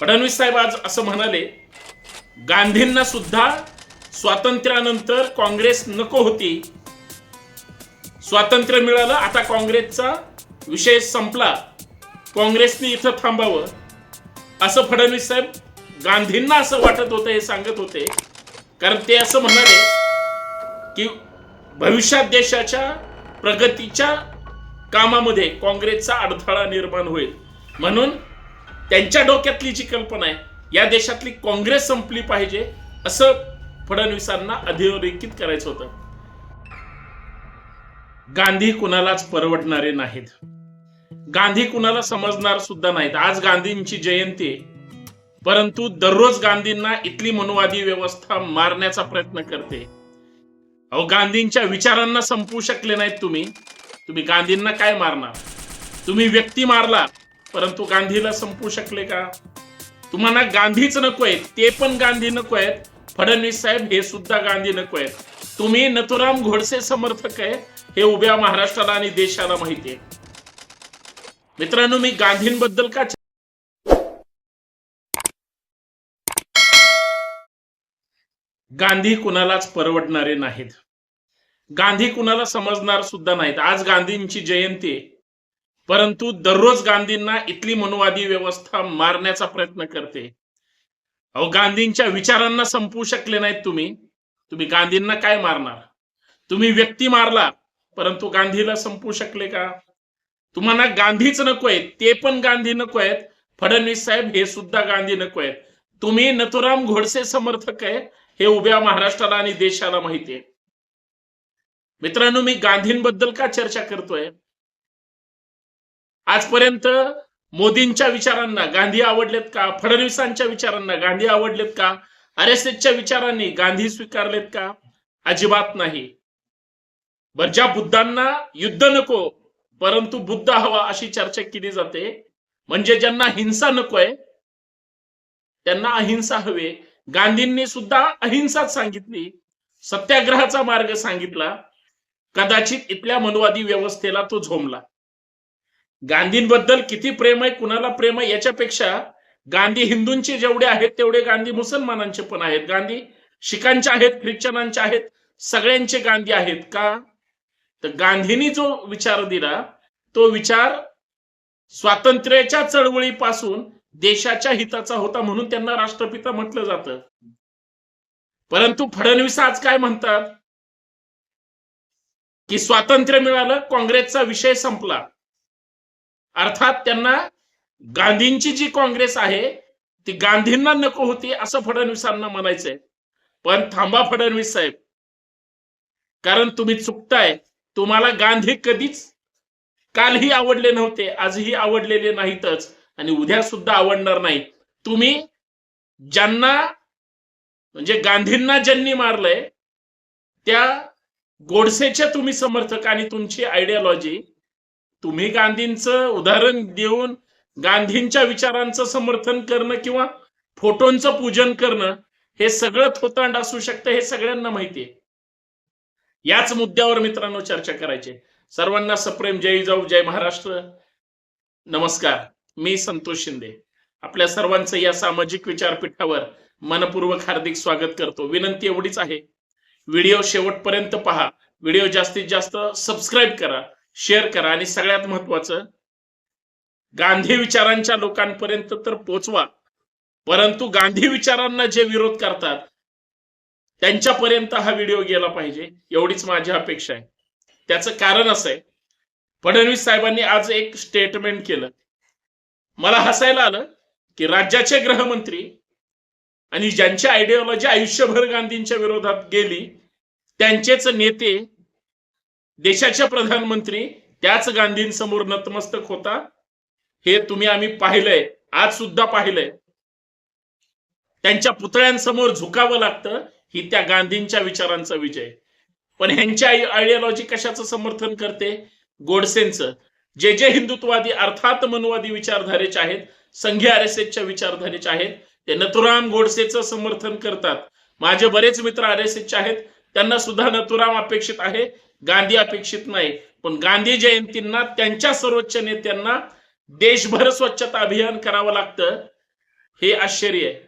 फडणवीस साहेब आज असं म्हणाले गांधींना सुद्धा स्वातंत्र्यानंतर काँग्रेस नको होती. स्वातंत्र्य मिळालं आता काँग्रेसचा विषय संपला. काँग्रेसने इथं थांबावं. असं फडणवीस साहेब गांधींना असं वाटत होतं हे सांगत होते. कारण ते असं म्हणाले की भविष्यात देशाच्या प्रगतीच्या कामामध्ये काँग्रेसचा अडथळा निर्माण होईल. म्हणून त्यांच्या डोक्यातली जी कल्पना आहे या देशातली काँग्रेस संपली पाहिजे असं फडणवीसांना अधोरेखित करायचं होतं. गांधी कुणालाच परवडणारे नाहीत. गांधी कुणाला समजणार सुद्धा नाहीत. आज गांधींची जयंती आहे. परंतु दररोज गांधींना इथली मनुवादी व्यवस्था मारण्याचा प्रयत्न करते. अहो गांधींच्या विचारांना संपवू शकले नाहीत तुम्ही. तुम्ही गांधींना काय मारणार? तुम्ही व्यक्ती मारला परंतु गांधीला संपू शकले का? तुम्हाला गांधीच नको आहेत ते पण गांधी नको आहेत. फडणवीस साहेब हे सुद्धा गांधी नको आहेत. तुम्ही नथुराम घोडसे समर्थक आहे हे उभ्या महाराष्ट्राला आणि देशाला माहिती आहे. मित्रांनो मी गांधींबद्दल का गांधी कुणालाच परवडणारे नाहीत. गांधी कुणाला समजणार सुद्धा नाहीत. आज गांधींची जयंती आहे. परंतु दररोज गांधींना इथली मनुवादी व्यवस्था मारण्याचा प्रयत्न करते. अहो गांधींच्या विचारांना संपवू शकले नाहीत तुम्ही. तुम्ही गांधींना काय मारणार? तुम्ही व्यक्ती मारला परंतु गांधीला संपवू शकले का? तुम्हाला गांधीच नको आहेत ते पण गांधी नको आहेत. फडणवीस साहेब हे सुद्धा गांधी नको आहेत. तुम्ही नथुराम घोडसे समर्थक आहे हे उभ्या महाराष्ट्राला आणि देशाला माहिती आहे. मित्रांनो मी गांधींबद्दल का चर्चा करतोय? आजपर्यंत मोदींच्या विचारांना गांधी आवडलेत का? फडणवीसांच्या विचारांना गांधी आवडलेत का? आर एस एसच्या विचारांनी गांधी स्वीकारलेत का? अजिबात नाही. बर ज्या बुद्धांना युद्ध नको परंतु बुद्ध हवा अशी चर्चा केली जाते म्हणजे ज्यांना हिंसा नकोय त्यांना अहिंसा हवे. गांधींनी सुद्धा अहिंसाच सांगितली सत्याग्रहाचा मार्ग सांगितला कदाचित इथल्या मनुवादी व्यवस्थेला तो झोमला गांधींबद्दल किती प्रेम आहे कुणाला प्रेम आहे याच्यापेक्षा गांधी हिंदूंचे जेवढे आहेत तेवढे गांधी मुसलमानांचे पण आहेत. गांधी शिखांचे आहेत ख्रिश्चनांचे आहेत सगळ्यांचे गांधी आहेत का? तर गांधींनी जो विचार दिला तो विचार स्वातंत्र्याच्या चळवळीपासून देशाच्या हिताचा होता म्हणून त्यांना राष्ट्रपिता म्हटलं जातं. परंतु फडणवीस आज काय म्हणतात? की स्वातंत्र्य मिळालं काँग्रेसचा विषय संपला. अर्थात त्यांना गांधींची जी काँग्रेस आहे ती गांधींना नको होती असं फडणवीसांना म्हणायचंय. पण थांबा फडणवीस साहेब. कारण तुम्ही चुकताय. तुम्हाला गांधी कधीच कालही आवडले नव्हते आजही आवडलेले नाहीतच आणि उद्या सुद्धा आवडणार नाही तुम्ही ज्यांना म्हणजे गांधींना ज्यांनी मारलंय त्या गोडसेचे तुम्ही समर्थक आणि तुमची आयडियोलॉजी तुम्ही गांधींचं उदाहरण देऊन गांधींच्या विचारांचं समर्थन करणं किंवा फोटोंचं पूजन करणं हे सगळं थोतांड असू शकतं हे सगळ्यांना माहिती आहे. याच मुद्द्यावर मित्रांनो चर्चा करायची सर्वांना सप्रेम जय जाऊ जय महाराष्ट्र. नमस्कार मी संतोष शिंदे. आपल्या सर्वांचं या सामाजिक विचारपीठावर मनपूर्वक हार्दिक स्वागत करतो. विनंती एवढीच आहे. व्हिडिओ शेवटपर्यंत पहा. व्हिडिओ जास्तीत जास्त सबस्क्राईब करा. शेअर करा. आणि सगळ्यात महत्वाचं गांधी विचारांच्या लोकांपर्यंत तर पोचवा. परंतु गांधी विचारांना जे विरोध करतात त्यांच्यापर्यंत हा व्हिडिओ गेला पाहिजे एवढीच माझी अपेक्षा आहे. त्याचं कारण असं आहे फडणवीस साहेबांनी आज एक स्टेटमेंट केलं. मला हसायला आलं की राज्याचे गृहमंत्री आणि ज्यांची आयडिओलॉजी आयुष्यभर गांधींच्या विरोधात गेली त्यांचेच नेते देशाच्या प्रधानमंत्री त्याच गांधींसमोर नतमस्तक होता. हे तुम्ही आम्ही पाहिलंय आज सुद्धा पाहिलंय. त्यांच्या पुतळ्यांसमोर झुकावं लागतं ही त्या गांधींच्या विचारांचा विजय. पण ह्यांच्या आयडियोलॉजी कशाचं समर्थन करते? गोडसेंचं. जे जे हिंदुत्ववादी अर्थात मनवादी विचारधारेचे आहेत संघीय आर एस एसच्या विचारधारेचे आहेत ते नथुराम गोडसेचं समर्थन करतात. माझे बरेच मित्र आर एस एसचे आहेत त्यांना सुद्धा नथुराम अपेक्षित आहे. गांधी अपेक्षित नाही. पण गांधी जयंतींना त्यांच्या सर्वोच्च नेत्यांना देशभर स्वच्छता अभियान करावं लागतं हे आश्चर्य आहे.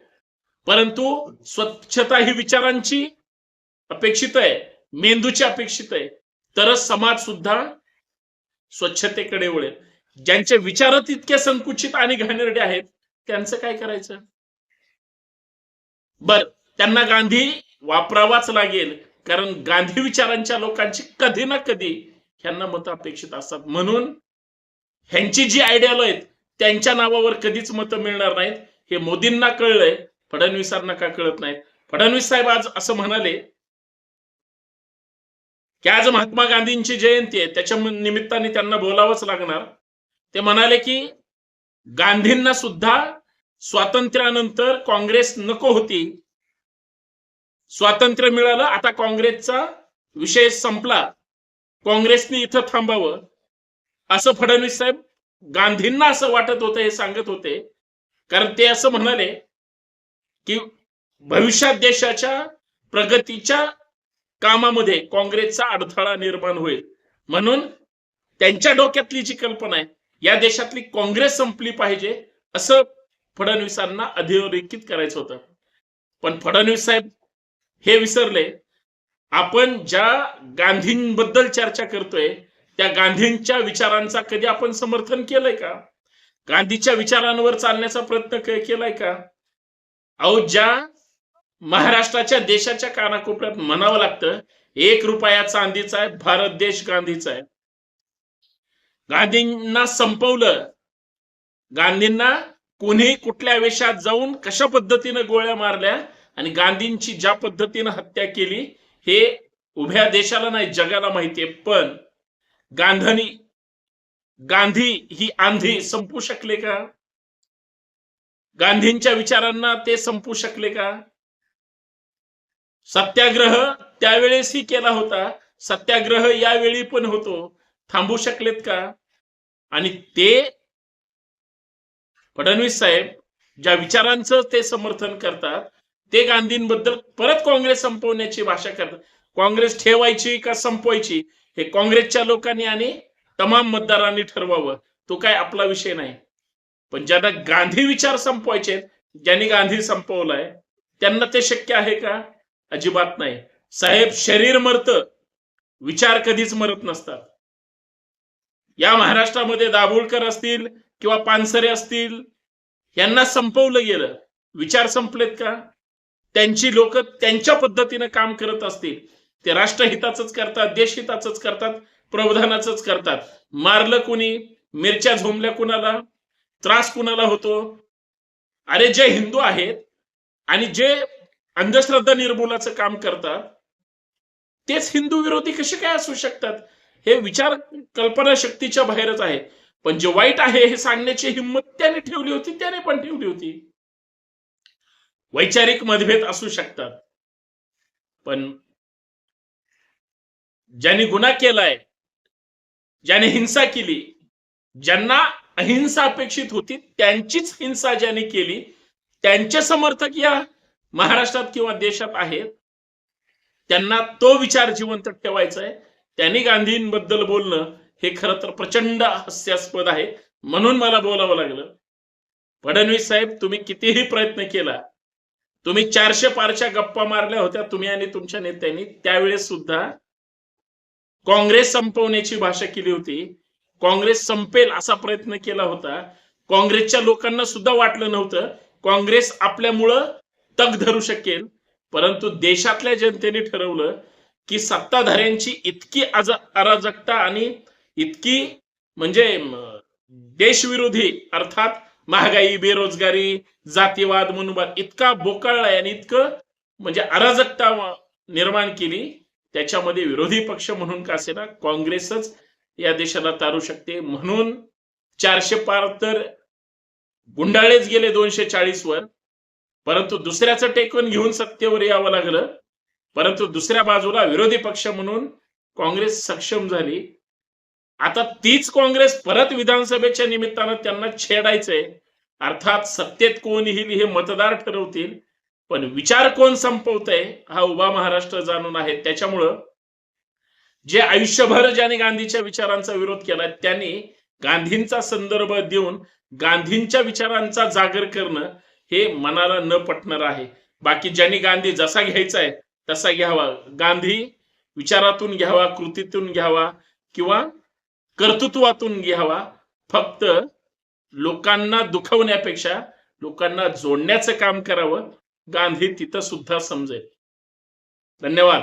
परंतु स्वच्छता ही विचारांची अपेक्षित आहे मेंदूची अपेक्षित आहे. तरच समाज सुद्धा स्वच्छतेकडे वळेल. ज्यांचे विचारच इतके संकुचित आणि घाणेरडे आहेत त्यांचं काय करायचं? बर त्यांना गांधी वापरावाच लागेल. कारण गांधी विचारांच्या लोकांची कधी ना कधी ह्यांना मत अपेक्षित असतात. म्हणून ह्यांची जी आयडियाल आहेत त्यांच्या नावावर कधीच मतं मिळणार नाहीत. हे मोदींना कळलंय फडणवीसांना का कळत नाहीत? फडणवीस साहेब आज असं म्हणाले की आज महात्मा गांधींची जयंती आहे त्याच्या निमित्ताने त्यांना बोलावंच लागणार. ते म्हणाले की गांधींना सुद्धा स्वातंत्र्यानंतर काँग्रेस नको होती. स्वातंत्र्य मिळालं आता काँग्रेसचा विषय संपला. काँग्रेसने इथं थांबावं. असं फडणवीस साहेब गांधींना असं वाटत होतं हे सांगत होते. कारण ते असं म्हणाले की भविष्यात देशाच्या प्रगतीच्या कामामध्ये काँग्रेसचा अडथळा निर्माण होईल. म्हणून त्यांच्या डोक्यातली जी कल्पना आहे या देशातली काँग्रेस संपली पाहिजे असं फडणवीसांना अधोरेखित करायचं होतं. पण फडणवीस साहेब हे विसरले. आपण ज्या गांधींबद्दल चर्चा करतोय त्या गांधींच्या विचारांचा कधी आपण समर्थन केलंय का? गांधीच्या विचारांवर चालण्याचा प्रयत्न केलाय का? अहो ज्या महाराष्ट्राच्या देशाच्या कानाकोपऱ्यात म्हणावं लागतं एक रुपया चांदीचा आहे भारत देश गांधीचा आहे. गांधींना संपवलं. गांधींना कोणी कुठल्या वेशात जाऊन कशा पद्धतीनं गोळ्या मारल्या आणि गांधींची ज्या पद्धतीनं हत्या केली हे उभ्या देशाला नाही जगाला माहितीये पण गांधनी गांधी ही आंधी संपू शकले का? गांधींच्या विचारांना ते संपू शकले का? सत्याग्रह त्यावेळेसही केला होता सत्याग्रह यावेळी पण होतो. थांबू शकलेत का? आणि ते फडणवीस साहेब ज्या विचारांचं ते समर्थन करतात ते गांधींबद्दल परत काँग्रेस संपवण्याची भाषा करतात काँग्रेस ठेवायची का संपवायची हे काँग्रेसच्या लोकांनी आणि तमाम मतदारांनी ठरवावं. तो काय आपला विषय नाही. पण ज्यांना गांधी विचार संपवायचे ज्यांनी गांधी संपवलाय त्यांना ते शक्य आहे का? अजिबात नाही. साहेब शरीर मरतं विचार कधीच मरत नसतात. या महाराष्ट्रामध्ये दाभोळकर असतील किंवा पानसरे असतील यांना संपवलं गेलं. विचार संपलेत का? त्यांची लोक त्यांच्या पद्धतीनं काम करत असतील. ते राष्ट्रहिताच करतात देशहिताच करतात प्रबोधनाच करतात. मारलं कुणी? मिरच्या झोंबल्या कुणाला? त्रास कुणाला होतो? अरे जे हिंदू आहेत आणि जे अंधश्रद्धा निर्मूलाचं काम करतात तेच हिंदू विरोधी कसे काय असू शकतात? हे विचार कल्पना शक्तीच्या बाहेरच आहे. पण जे वाईट आहे हे सांगण्याची हिंमत त्याने ठेवली होती त्याने पण ठेवली होती. वैचारिक मतभेद असू शकतात. पण ज्यांनी गुन्हा केलाय ज्याने हिंसा केली ज्यांना अहिंसा अपेक्षित होती त्यांचीच हिंसा ज्याने केली त्यांचे समर्थक या महाराष्ट्रात किंवा देशात आहेत. त्यांना तो विचार जिवंत ठेवायचा आहे त्यांनी गांधींबद्दल बोलणं हे खरं तर प्रचंड हास्यास्पद आहे म्हणून मला बोलावं लागलं. फडणवीस साहेब तुम्ही कितीही प्रयत्न केला तुम्ही चारशे पारच्या गप्पा मारल्या होत्या तुम्ही आणि तुमच्या नेत्यांनी. त्यावेळेस सुद्धा काँग्रेस संपवण्याची भाषा केली होती. काँग्रेस संपेल असा प्रयत्न केला होता. काँग्रेसच्या लोकांना सुद्धा वाटलं नव्हतं. काँग्रेस आपल्यामुळं तग धरू शकेल. परंतु देशातल्या जनतेने ठरवलं की सत्ताधाऱ्यांची इतकी आज अराजकता आणि इतकी म्हणजे देशविरोधी अर्थात महागाई बेरोजगारी जातीवाद मनुवाद इतका बोकाळलाय आणि इतकं म्हणजे अराजकता निर्माण केली. त्याच्यामध्ये विरोधी पक्ष म्हणून का असेना काँग्रेसच या देशाला तारू शकते. म्हणून चारशे पार तर गुंडाळेच गेले दोनशे चाळीस वर. परंतु दुसऱ्याचं टेकून घेऊन सत्तेवर यावं लागलं. परंतु दुसऱ्या बाजूला विरोधी पक्ष म्हणून काँग्रेस सक्षम झाली. आता तीच काँग्रेस परत विधानसभेच्या निमित्तानं त्यांना छेडायचंय. अर्थात सत्तेत कोण येईल हे मतदार ठरवतील. पण विचार कोण संपवतय हा उभा महाराष्ट्र जाणून आहे. त्याच्यामुळं जे आयुष्यभर ज्याने गांधीच्या विचारांचा विरोध केला त्यांनी गांधींचा संदर्भ देऊन गांधींच्या विचारांचा जागर करणं हे मनाला न पटणार आहे. बाकी ज्यांनी गांधी जसा घ्यायचा आहे तसा घ्यावा. गांधी विचारातून घ्यावा कृतीतून घ्यावा किंवा कर्तृत्वातून घ्यावा. फक्त लोकांना दुखवण्यापेक्षा लोकांना जोडण्याचं काम करावं. गांधी तिथं सुद्धा समजेल. धन्यवाद.